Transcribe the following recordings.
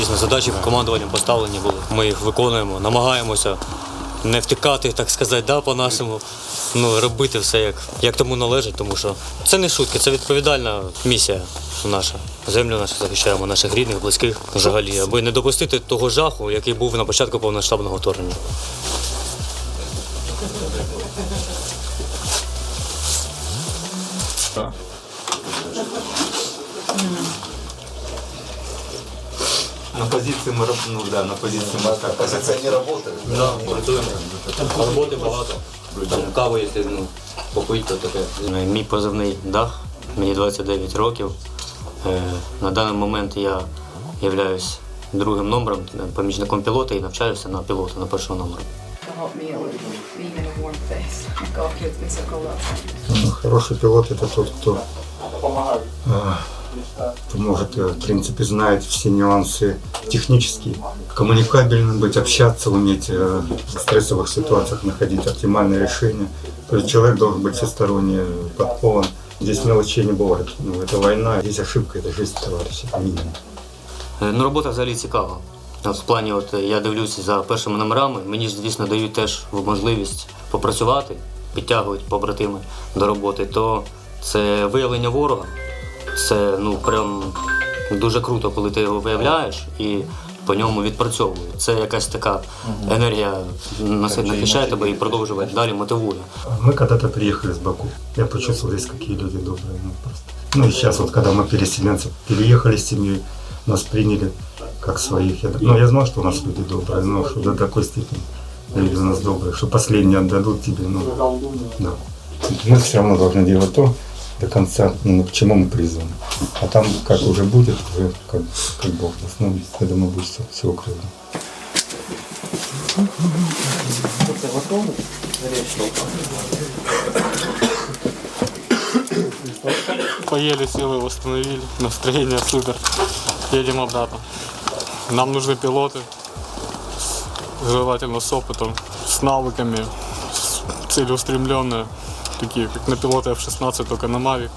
Звісно, задачі командуванням поставлені були. Ми їх виконуємо, намагаємося не втикати, так сказати, да, по-нашому. Ну, робити все як, як тому належить, тому що це не шутки, це відповідальна місія наша. Землю нашу захищаємо, наших рідних, близьких взагалі, аби не допустити того жаху, який був на початку повноштабного вторгнення. На позиції ми ну, да, на позиції ми так. Не работает. Да, працюємо. Роботи багато. Там каву, якщо ну, попити, то таке. Мій позивний дах, мені 29 років. Е, На даний момент я являюсь другим номером, е, помічником пілота і навчаюся на пілота на cold outside. Ну, Хороший пилот это тот, кто, э, кто может, э, в принципе, знает все нюансы технические, коммуникабельно быть, общаться, уметь э, в стрессовых ситуациях находить оптимальное решение. То есть человек должен быть всесторонне подкован. Здесь мелочей не бывает. Ну, это война, здесь ошибка, это жизнь товарища, минимум. Е, Ну, робота взагалі цікава. От в плані, от е, я дивлюся за першими номерами, мені ж, звісно, дають теж можливість попрацювати, підтягують побратими до роботи, то це виявлення ворога. Це ну прям дуже круто, коли ти його виявляєш і по ньому відпрацьовує. Це якась така енергія насильно захищає тебе і продовжує далі мотивує. Мы когда-то приехали с Баку. Я почувствовал здесь, какие люди добрые. Ну, просто. ну и сейчас вот, когда мы переселенцы переехали с семьей, нас приняли как своих. Я, ну, я знал, что у нас люди добрые, но что до такой степени люди у нас добрые, что последние отдадут тебе, ну, да. Мы все равно должны делать то до конца, ну, к чему мы призваны. А там, как уже будет, уже как, как Бог даст. Ну, я думаю, будет все, все Украина. Поели, силы восстановили, настроение супер. Едем обратно. Нам нужны пилоты, желательно с опытом, с навыками, целеустремленные, такие как на пилота F-16, только на Mavic.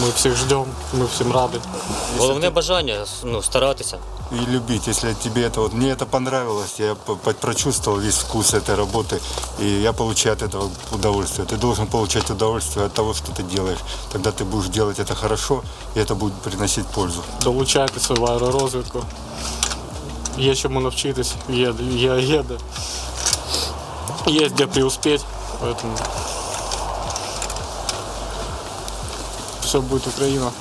Мы всех ждем, мы всем рады. Головне бажання ну, старатися. и любить. Если тебе это вот мне это понравилось, я по- по- прочувствовал весь вкус этой работы, и я получаю от этого удовольствие. Ты должен получать удовольствие от того, что ты делаешь. Тогда ты будешь делать это хорошо, и это будет приносить пользу. Долучайтеся в аеророзвідку. Є чому навчитись, є, є, є де. Є де преуспеть, поэтому все будет Украина.